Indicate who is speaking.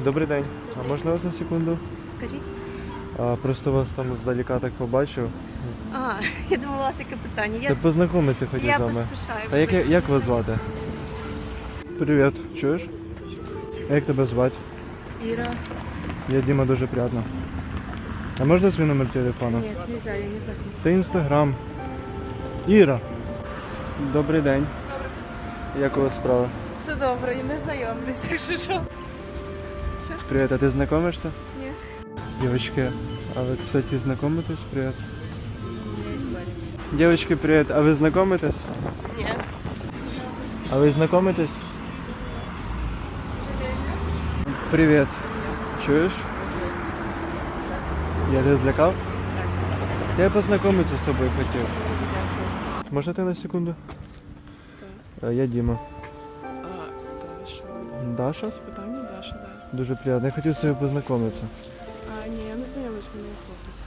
Speaker 1: Добрий день. А можна вас на секунду?
Speaker 2: Кажіть.
Speaker 1: А, просто вас там здалека так побачив.
Speaker 2: А, я думала, у вас яке питання.
Speaker 1: Та
Speaker 2: Я,
Speaker 1: познайомитися хотів
Speaker 2: я
Speaker 1: з вами.
Speaker 2: поспішаю.
Speaker 1: Та як,
Speaker 2: вибачте.
Speaker 1: як вас звати? Привіт, чуєш? А Як тебе звати?
Speaker 2: Іра.
Speaker 1: Я Діма, дуже приємно. А можна свій номер телефону?
Speaker 2: Ні, нельзя, я не знаю.
Speaker 1: Та інстаграм. Іра. Добрий день. Як у вас справа?
Speaker 2: Все добре, я не знайомлюся, якщо що.
Speaker 1: Привіт, а ти знайомишся?
Speaker 2: Ні.
Speaker 1: Девочки, а вы, кстати, знакомитесь? Привет. Девочки, привет. А вы знакомитесь?
Speaker 2: Ні.
Speaker 1: А вы знакомитесь? Привет. Чуєш? Я тебе злякав? Я познайомитися з тобою хотів. Можна ти на секунду? Е, Я Діма.
Speaker 3: А, Даша.
Speaker 1: Даша?
Speaker 3: З питання Даша, да.
Speaker 1: Дуже приємно. Я хотів з тобою познайомитися.
Speaker 3: А, ні, я не знайомлюсь, мені хлопець.